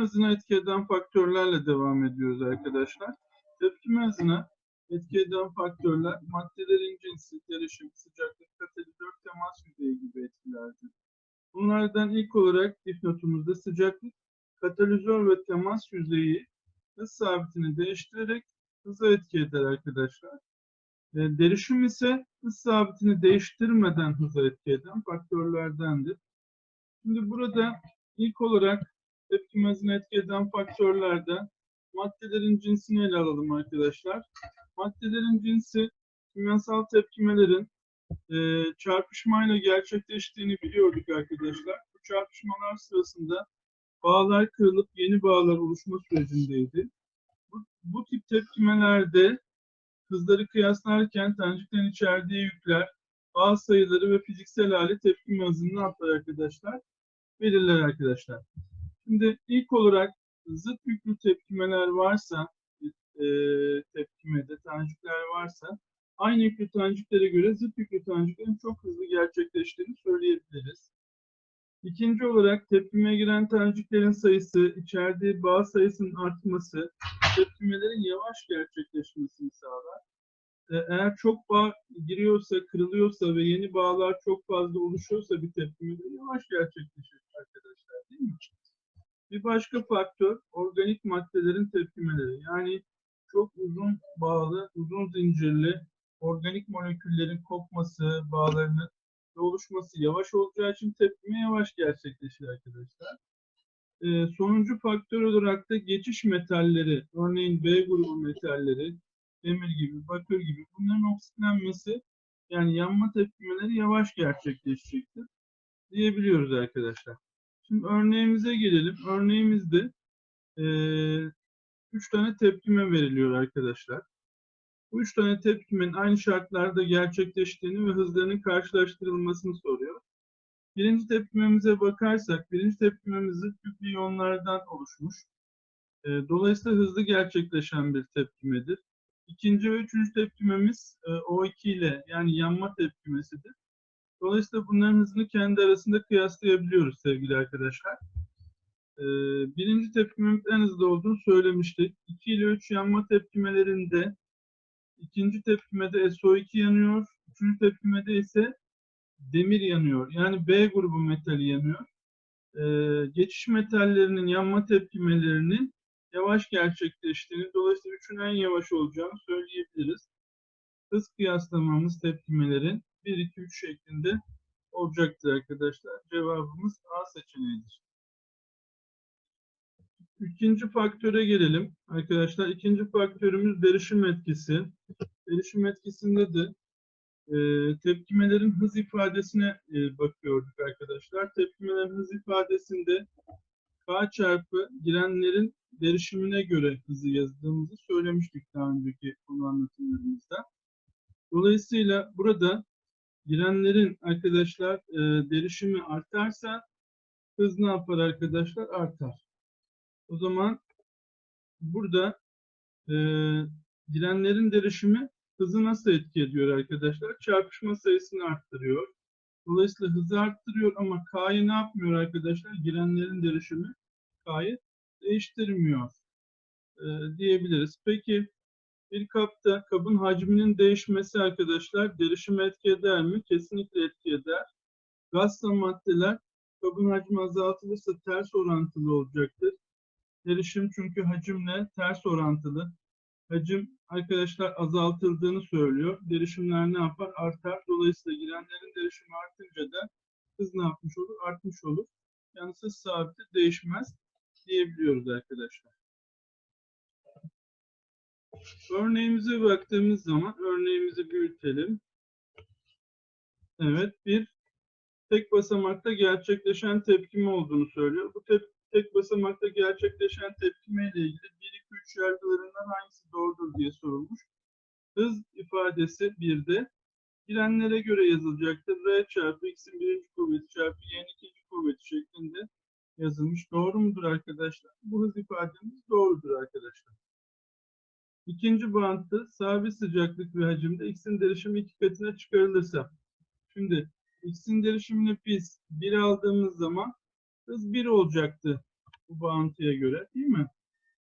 hızına etki eden faktörlerle devam ediyoruz arkadaşlar. Tepkime hızına etki eden faktörler maddelerin cinsi, derişim, sıcaklık, katalizör, temas yüzeyi gibi etkilerdir. Bunlardan ilk olarak dipnotumuzda sıcaklık, katalizör ve temas yüzeyi hız sabitini değiştirerek hıza etki eder arkadaşlar. E, derişim ise hız sabitini değiştirmeden hıza etki eden faktörlerdendir. Şimdi burada ilk olarak tepkime hızına etki eden faktörlerden maddelerin cinsini ele alalım arkadaşlar. Maddelerin cinsi kimyasal tepkimelerin e, çarpışmayla gerçekleştiğini biliyorduk arkadaşlar. Bu çarpışmalar sırasında bağlar kırılıp yeni bağlar oluşma sürecindeydi. Bu, bu tip tepkimelerde hızları kıyaslarken taneciklerin içerdiği yükler, bağ sayıları ve fiziksel hali tepkime hızını yapar arkadaşlar? Belirler arkadaşlar. Şimdi ilk olarak zıt yüklü tepkimeler varsa, e, tepkimede tanecikler varsa, aynı yüklü taneciklere göre zıt yüklü taneciklerin çok hızlı gerçekleştiğini söyleyebiliriz. İkinci olarak tepkimeye giren taneciklerin sayısı, içerdiği bağ sayısının artması, tepkimelerin yavaş gerçekleşmesini sağlar. E, Eğer çok bağ giriyorsa, kırılıyorsa ve yeni bağlar çok fazla oluşuyorsa bir tepkimede yavaş gerçekleşir arkadaşlar değil mi? Bir başka faktör organik maddelerin tepkimeleri. Yani çok uzun bağlı, uzun zincirli organik moleküllerin kopması, bağlarının oluşması yavaş olacağı için tepkime yavaş gerçekleşir arkadaşlar. Ee, sonuncu faktör olarak da geçiş metalleri, örneğin B grubu metalleri, demir gibi, bakır gibi bunların oksitlenmesi yani yanma tepkimeleri yavaş gerçekleşecektir diyebiliyoruz arkadaşlar. Şimdi örneğimize gelelim. Örneğimizde e, üç tane tepkime veriliyor arkadaşlar. Bu üç tane tepkimenin aynı şartlarda gerçekleştiğini ve hızlarının karşılaştırılmasını soruyor. Birinci tepkimemize bakarsak, birinci tepkimemiz zıt yüklü iyonlardan oluşmuş. E, dolayısıyla hızlı gerçekleşen bir tepkimedir. İkinci ve üçüncü tepkimemiz e, O2 ile yani yanma tepkimesidir. Dolayısıyla bunların hızını kendi arasında kıyaslayabiliyoruz sevgili arkadaşlar. Ee, birinci tepkimemiz en hızlı olduğunu söylemiştik. 2 ile 3 yanma tepkimelerinde ikinci tepkimede SO2 yanıyor. Üçüncü tepkimede ise demir yanıyor. Yani B grubu metali yanıyor. Ee, geçiş metallerinin yanma tepkimelerinin yavaş gerçekleştiğini, dolayısıyla üçün en yavaş olacağını söyleyebiliriz. Hız kıyaslamamız tepkimelerin 1, 2, 3 şeklinde olacaktır arkadaşlar. Cevabımız A seçeneğidir. İkinci faktöre gelelim arkadaşlar. İkinci faktörümüz derişim etkisi. Derişim etkisinde de e, tepkimelerin hız ifadesine e, bakıyorduk arkadaşlar. Tepkimelerin hız ifadesinde K çarpı girenlerin derişimine göre hızı yazdığımızı söylemiştik daha önceki konu anlatımlarımızda. Dolayısıyla burada girenlerin arkadaşlar e, derişimi artarsa hız ne yapar arkadaşlar? Artar. O zaman burada e, girenlerin derişimi hızı nasıl etki ediyor arkadaşlar? Çarpışma sayısını arttırıyor. Dolayısıyla hızı arttırıyor ama K'yı ne yapmıyor arkadaşlar? Girenlerin derişimi K'yı değiştirmiyor e, diyebiliriz. Peki bir kapta kabın hacminin değişmesi arkadaşlar derişime etki eder mi? Kesinlikle etki eder. Gazla maddeler kabın hacmi azaltılırsa ters orantılı olacaktır. Derişim çünkü hacimle ters orantılı. Hacim arkadaşlar azaltıldığını söylüyor. Derişimler ne yapar? Artar. Dolayısıyla girenlerin derişimi artınca da hız ne yapmış olur? Artmış olur. Yani hız sabiti değişmez diyebiliyoruz arkadaşlar. Örneğimize baktığımız zaman örneğimizi büyütelim. Evet, bir tek basamakta gerçekleşen tepkime olduğunu söylüyor. Bu tep tek basamakta gerçekleşen tepkime ile ilgili 1, 2, 3 yargılarından hangisi doğrudur diye sorulmuş. Hız ifadesi bir de girenlere göre yazılacaktır. R çarpı x'in birinci kuvveti çarpı y'nin ikinci kuvveti şeklinde yazılmış. Doğru mudur arkadaşlar? Bu hız ifademiz doğrudur arkadaşlar. İkinci banttı sabit sıcaklık ve hacimde x'in derişimi iki katına çıkarılırsa. Şimdi x'in derişimini biz 1 aldığımız zaman hız 1 olacaktı Bu bağıntıya göre değil mi?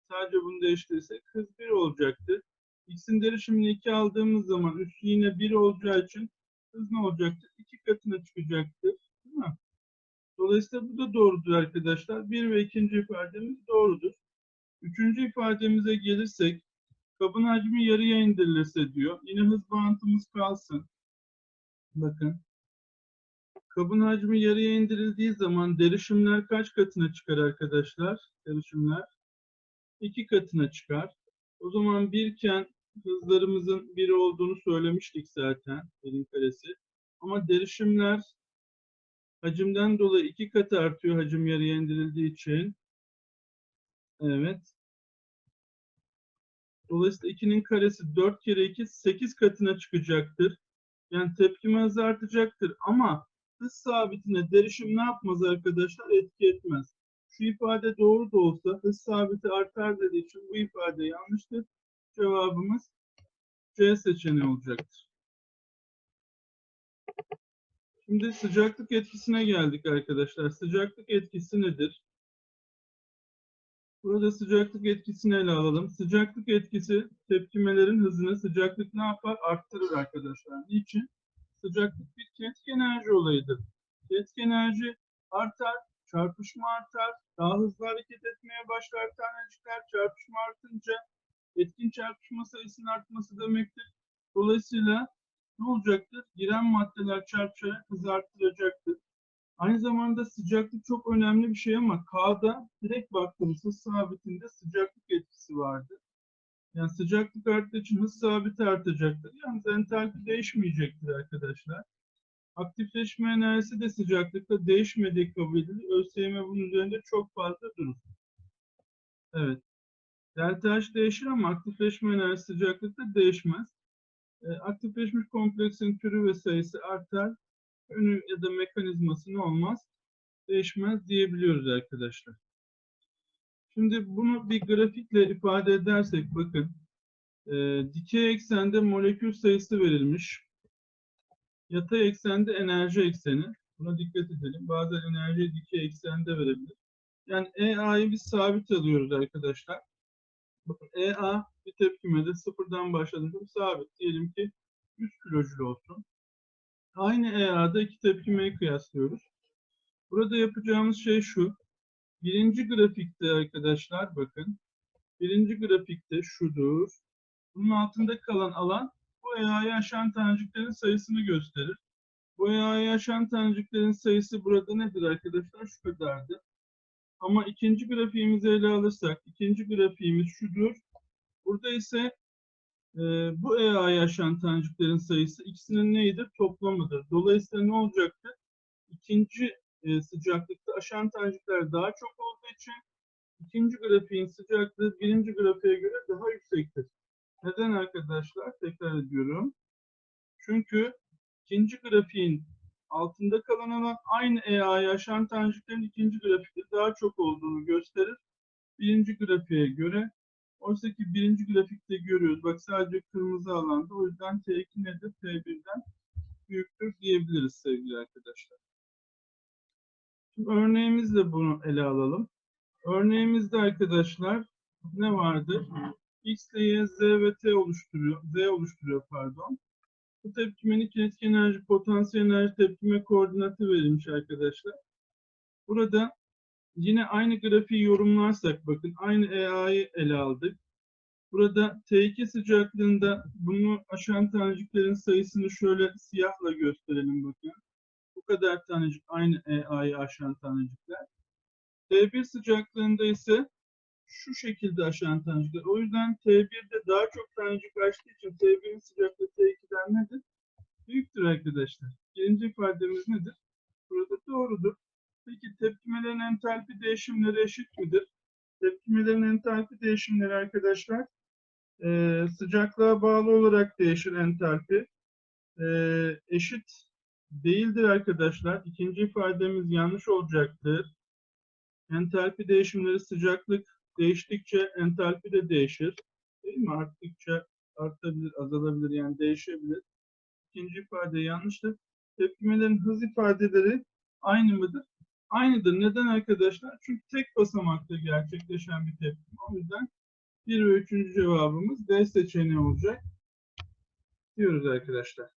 Sadece bunu değiştirirsek hız 1 olacaktır. X'in derişimini 2 aldığımız zaman üssü yine 1 olacağı için hız ne olacaktır? 2 katına çıkacaktır. Değil mi? Dolayısıyla bu da doğrudur arkadaşlar. Bir ve ikinci ifademiz doğrudur. Üçüncü ifademize gelirsek kabın hacmi yarıya indirilirse diyor. Yine hız bağıntımız kalsın. Bakın. Kabın hacmi yarıya indirildiği zaman derişimler kaç katına çıkar arkadaşlar? Derişimler iki katına çıkar. O zaman birken hızlarımızın biri olduğunu söylemiştik zaten elin karesi. Ama derişimler hacimden dolayı iki katı artıyor hacim yarıya indirildiği için. Evet. Dolayısıyla 2'nin karesi 4 kere 2 8 katına çıkacaktır. Yani tepkime hızı artacaktır ama hız sabitine derişim ne yapmaz arkadaşlar? Etki etmez. Şu ifade doğru da olsa hız sabiti artar dediği için bu ifade yanlıştır. Cevabımız C seçeneği olacaktır. Şimdi sıcaklık etkisine geldik arkadaşlar. Sıcaklık etkisi nedir? Burada sıcaklık etkisini ele alalım. Sıcaklık etkisi tepkimelerin hızını sıcaklık ne yapar? Arttırır arkadaşlar. Niçin? Sıcaklık bir ketki enerji olayıdır. Ketki enerji artar, çarpışma artar, daha hızlı hareket etmeye başlar tanecikler. Çarpışma artınca etkin çarpışma sayısının artması demektir. Dolayısıyla ne olacaktır? Giren maddeler çarpışarak hızı arttıracaktır. Aynı zamanda sıcaklık çok önemli bir şey ama K'da direkt baktığımız hız sabitinde sıcaklık etkisi vardır. Yani sıcaklık arttığı için hız sabiti artacaktır. Yalnız entalpi değişmeyecektir arkadaşlar. Aktifleşme enerjisi de sıcaklıkta değişmediği kabul edilir. ÖSYM bunun üzerinde çok fazla durur. Evet. Delta H değişir ama aktifleşme enerjisi sıcaklıkta değişmez. E, aktifleşmiş kompleksin türü ve sayısı artar önü ya da mekanizması ne olmaz? Değişmez diyebiliyoruz arkadaşlar. Şimdi bunu bir grafikle ifade edersek bakın. E, dikey eksende molekül sayısı verilmiş. Yatay eksende enerji ekseni. Buna dikkat edelim. Bazen enerji dikey eksende verebilir. Yani EA'yı biz sabit alıyoruz arkadaşlar. Bakın EA bir tepkimede sıfırdan başladığında sabit. Diyelim ki 100 kilojül olsun. Aynı EA'da iki tepkimeyi kıyaslıyoruz. Burada yapacağımız şey şu. Birinci grafikte arkadaşlar bakın. Birinci grafikte şudur. Bunun altında kalan alan bu EA'yı aşan taneciklerin sayısını gösterir. Bu EA'yı aşan taneciklerin sayısı burada nedir arkadaşlar? Şu kadardır. Ama ikinci grafiğimizi ele alırsak, ikinci grafiğimiz şudur. Burada ise e, bu EA'yı aşan taneciklerin sayısı ikisinin neydir? Toplamıdır. Dolayısıyla ne olacaktır? İkinci e, sıcaklıkta aşan tanecikler daha çok olduğu için ikinci grafiğin sıcaklığı birinci grafiğe göre daha yüksektir. Neden arkadaşlar? Tekrar ediyorum. Çünkü ikinci grafiğin altında kalan alan aynı EA'yı aşan taneciklerin ikinci grafikte daha çok olduğunu gösterir. Birinci grafiğe göre Oysa ki birinci grafikte görüyoruz. Bak sadece kırmızı alanda. O yüzden T2 nedir? T1'den büyüktür diyebiliriz sevgili arkadaşlar. Şimdi örneğimizle bunu ele alalım. Örneğimizde arkadaşlar ne vardı? X ile Y, Z ve T oluşturuyor. Z oluşturuyor pardon. Bu tepkimenin kinetik enerji, potansiyel enerji tepkime koordinatı verilmiş arkadaşlar. Burada Yine aynı grafiği yorumlarsak bakın aynı EA'yı ele aldık. Burada T2 sıcaklığında bunu aşan taneciklerin sayısını şöyle siyahla gösterelim bakın. Bu kadar tanecik aynı EA'yı aşan tanecikler. T1 sıcaklığında ise şu şekilde aşan tanecikler. O yüzden T1'de daha çok tanecik açtığı için T1'in sıcaklığı T2'den nedir? Büyüktür arkadaşlar. Birinci ifademiz nedir? Burada doğrudur. Peki tepkimelerin entalpi değişimleri eşit midir? Tepkimelerin entalpi değişimleri arkadaşlar e, sıcaklığa bağlı olarak değişir entalpi. E, eşit değildir arkadaşlar. İkinci ifademiz yanlış olacaktır. Entalpi değişimleri sıcaklık değiştikçe entalpi de değişir. Değil mi? Arttıkça artabilir, azalabilir yani değişebilir. İkinci ifade yanlıştır. Tepkimelerin hız ifadeleri aynı mıdır? Aynıdır. Neden arkadaşlar? Çünkü tek basamakta gerçekleşen bir tepkime. O yüzden 1 ve 3. cevabımız D seçeneği olacak. Diyoruz arkadaşlar.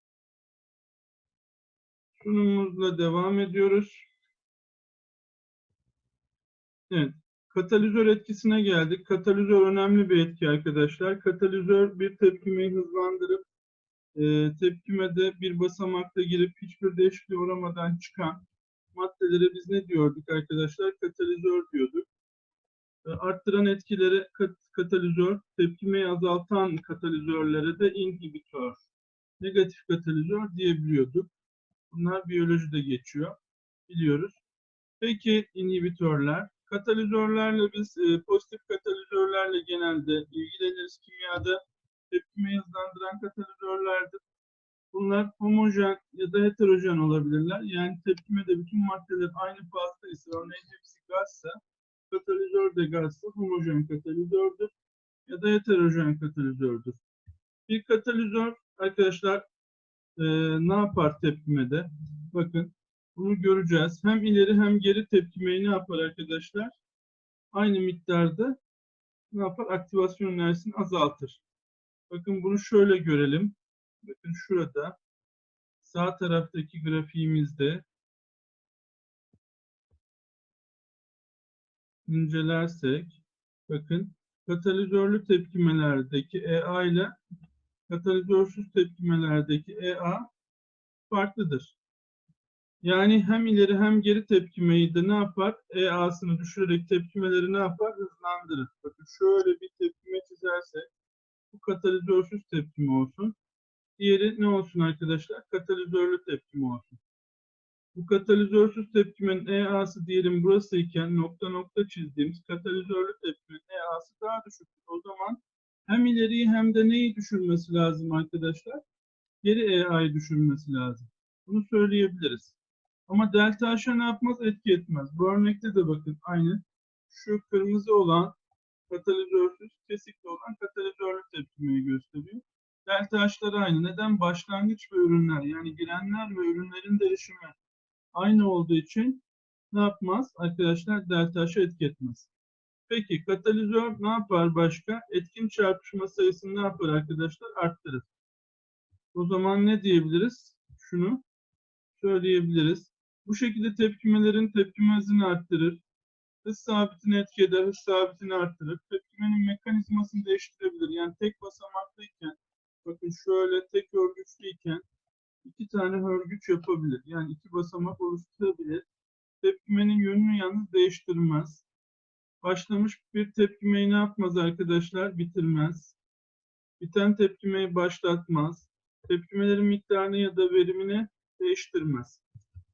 Sunumumuzla devam ediyoruz. Evet. Katalizör etkisine geldik. Katalizör önemli bir etki arkadaşlar. Katalizör bir tepkimeyi hızlandırıp e, tepkimede bir basamakta girip hiçbir değişikliğe uğramadan çıkan maddelere biz ne diyorduk arkadaşlar? Katalizör diyorduk. E, arttıran etkileri kat, katalizör, tepkimeyi azaltan katalizörlere de inhibitör, negatif katalizör diyebiliyorduk. Bunlar biyolojide geçiyor. Biliyoruz. Peki inhibitörler. Katalizörlerle biz e, pozitif katalizörlerle genelde ilgileniriz kimyada. Tepkimeyi hızlandıran katalizörlerdir. Bunlar homojen ya da heterojen olabilirler. Yani tepkimede bütün maddeler aynı fazla ise, örneğin hepsi gazsa, katalizör de gazsa homojen katalizördür ya da heterojen katalizördür. Bir katalizör arkadaşlar e, ne yapar tepkimede? Bakın bunu göreceğiz. Hem ileri hem geri tepkimeyi ne yapar arkadaşlar? Aynı miktarda ne yapar? Aktivasyon enerjisini azaltır. Bakın bunu şöyle görelim. Bakın şurada sağ taraftaki grafiğimizde incelersek bakın katalizörlü tepkimelerdeki EA ile katalizörsüz tepkimelerdeki EA farklıdır. Yani hem ileri hem geri tepkimeyi de ne yapar? EA'sını düşürerek tepkimeleri ne yapar? Hızlandırır. Bakın şöyle bir tepkime çizersek bu katalizörsüz tepkime olsun. Diğeri ne olsun arkadaşlar? Katalizörlü tepkime olsun. Bu katalizörsüz tepkimenin EA'sı diyelim burası iken nokta nokta çizdiğimiz katalizörlü tepkimenin EA'sı daha düşüktür. O zaman hem ileriyi hem de neyi düşürmesi lazım arkadaşlar? Geri EA'yı düşürmesi lazım. Bunu söyleyebiliriz. Ama delta H ne yapmaz? Etki etmez. Bu örnekte de bakın aynı. Şu kırmızı olan katalizörsüz, kesikli olan katalizörlü tepkimeyi gösteriyor. Delta H'lar aynı. Neden? Başlangıç ve ürünler yani girenler ve ürünlerin değişimi aynı olduğu için ne yapmaz? Arkadaşlar delta H'ı etki etmez. Peki katalizör ne yapar başka? Etkin çarpışma sayısını ne yapar arkadaşlar? Arttırır. O zaman ne diyebiliriz? Şunu söyleyebiliriz. Bu şekilde tepkimelerin tepkime hızını arttırır. Hız sabitini etki hız sabitini arttırır. Tepkimenin mekanizmasını değiştirebilir. Yani tek basamaklıyken, bakın şöyle tek örgüçlüyken iki tane hörgüç yapabilir. Yani iki basamak oluşturabilir. Tepkimenin yönünü yalnız değiştirmez. Başlamış bir tepkimeyi ne yapmaz arkadaşlar? Bitirmez. Biten tepkimeyi başlatmaz. Tepkimelerin miktarını ya da verimini değiştirmez.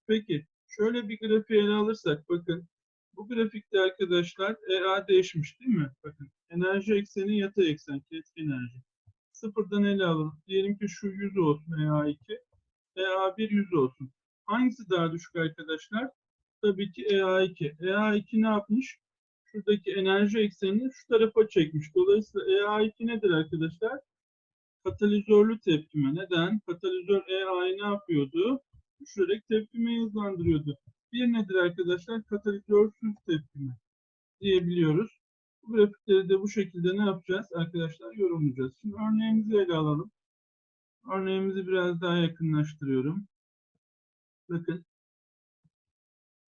Peki şöyle bir grafiği ele alırsak bakın bu grafikte arkadaşlar EA değişmiş değil mi? Bakın enerji ekseni yatay eksen kinetik enerji. Sıfırdan ele alalım. Diyelim ki şu 100 olsun EA2. EA1 100 olsun. Hangisi daha düşük arkadaşlar? Tabii ki EA2. EA2 ne yapmış? Şuradaki enerji eksenini şu tarafa çekmiş. Dolayısıyla EA2 nedir arkadaşlar? Katalizörlü tepkime. Neden? Katalizör EA'yı ne yapıyordu? Düşürerek tepkimeyi hızlandırıyordu. Bir nedir arkadaşlar? Katalizörsüz tepkime diyebiliyoruz. Bu grafikleri de bu şekilde ne yapacağız? Arkadaşlar yorumlayacağız. Şimdi örneğimizi ele alalım. Örneğimizi biraz daha yakınlaştırıyorum. Bakın.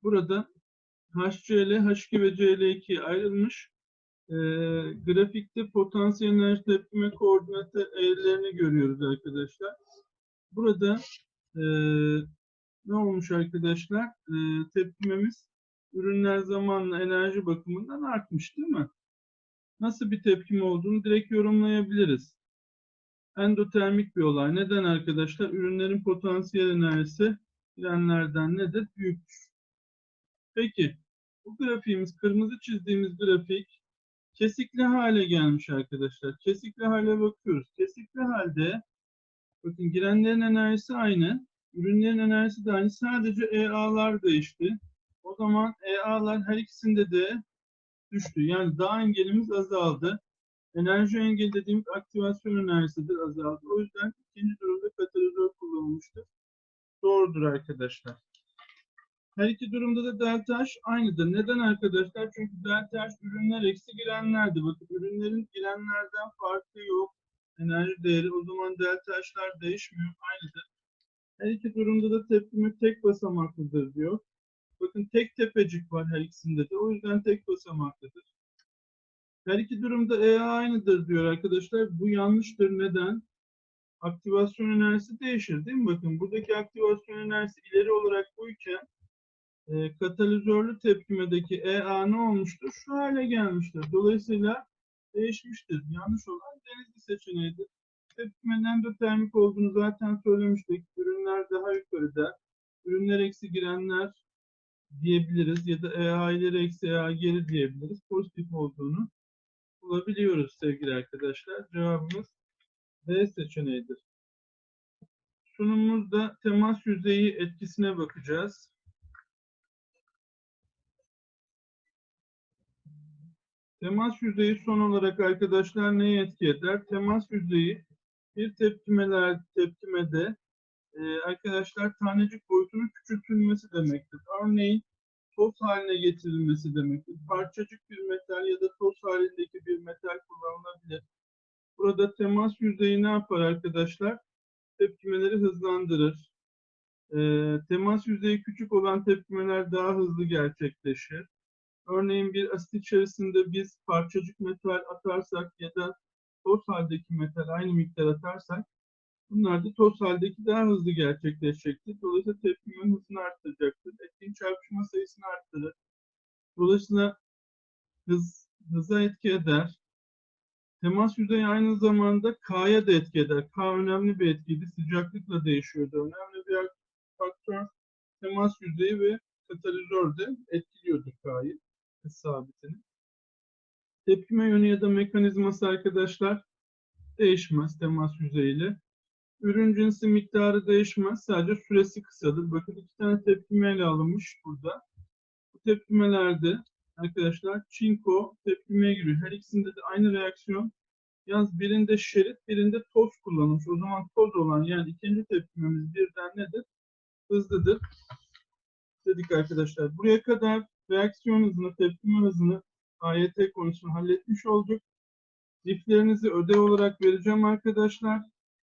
Burada HCl, H2 ve CL2 ayrılmış. Ee, grafikte potansiyel enerji tepkime koordinatı eğrilerini görüyoruz arkadaşlar. Burada e, ne olmuş arkadaşlar? E, tepkimemiz ürünler zamanla enerji bakımından artmış değil mi? Nasıl bir tepkime olduğunu direkt yorumlayabiliriz. Endotermik bir olay. Neden arkadaşlar? Ürünlerin potansiyel enerjisi girenlerden nedir? Büyüktür. Peki bu grafiğimiz, kırmızı çizdiğimiz grafik kesikli hale gelmiş arkadaşlar. Kesikli hale bakıyoruz. Kesikli halde bakın girenlerin enerjisi aynı. Ürünlerin enerjisi de aynı. Sadece EA'lar değişti. O zaman EA'lar her ikisinde de düştü. Yani daha engelimiz azaldı. Enerji engel dediğimiz aktivasyon enerjisidir azaldı. O yüzden ikinci durumda katalizör kullanılmıştır. Doğrudur arkadaşlar. Her iki durumda da delta H aynıdır. Neden arkadaşlar? Çünkü delta H ürünler eksi girenlerdi. Bakın ürünlerin girenlerden farkı yok. Enerji değeri. O zaman delta H'lar değişmiyor. Aynıdır. Her iki durumda da tepkime tek basamaklıdır diyor. Bakın tek tepecik var her ikisinde de. O yüzden tek basamaklıdır. Her iki durumda EA aynıdır diyor arkadaşlar. Bu yanlıştır. Neden? Aktivasyon enerjisi değişir değil mi? Bakın buradaki aktivasyon enerjisi ileri olarak buyken e, katalizörlü tepkimedeki EA ne olmuştur? Şu hale gelmiştir. Dolayısıyla değişmiştir. Yanlış olan denizli seçeneğidir. Tepkimenin endotermik olduğunu zaten söylemiştik. Ürünler daha yukarıda. Ürünler eksi girenler diyebiliriz ya da EA ileri eksi EA geri diyebiliriz. Pozitif olduğunu bulabiliyoruz sevgili arkadaşlar. Cevabımız B seçeneğidir. Sunumumuzda temas yüzeyi etkisine bakacağız. Temas yüzeyi son olarak arkadaşlar neyi etki eder? Temas yüzeyi bir tepkimeler tepkimede e, arkadaşlar tanecik boyutunun küçültülmesi demektir. Örneğin toz haline getirilmesi demektir. Parçacık bir metal ya da toz halindeki bir metal kullanılabilir. Burada temas yüzeyi ne yapar arkadaşlar? Tepkimeleri hızlandırır. Ee, temas yüzeyi küçük olan tepkimeler daha hızlı gerçekleşir. Örneğin bir asit içerisinde biz parçacık metal atarsak ya da toz haldeki metal aynı miktar atarsak bunlar da toz haldeki daha hızlı gerçekleşecektir. Dolayısıyla tepkimenin hızını arttıracaktır. Etkin çarpışma sayısını arttırır. Dolayısıyla hız, hıza etki eder. Temas yüzeyi aynı zamanda K'ya da etki eder. K önemli bir etkiydi. Sıcaklıkla değişiyordu. Önemli bir faktör temas yüzeyi ve katalizör de etkiliyordu K'yı, hız sabitini. Tepkime yönü ya da mekanizması arkadaşlar değişmez temas yüzeyiyle. Ürün cinsi miktarı değişmez. Sadece süresi kısadır. Bakın iki tane tepkime ele alınmış burada. Bu tepkimelerde arkadaşlar çinko tepkimeye giriyor. Her ikisinde de aynı reaksiyon. Yalnız birinde şerit, birinde toz kullanılmış. O zaman toz olan yani ikinci tepkimemiz birden nedir? Hızlıdır. Dedik arkadaşlar. Buraya kadar reaksiyon hızını, tepkime hızını AYT konusunu halletmiş olduk. Diflerinizi ödev olarak vereceğim arkadaşlar.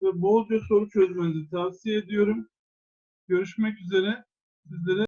Ve bolca soru çözmenizi tavsiye ediyorum. Görüşmek üzere. Sizlere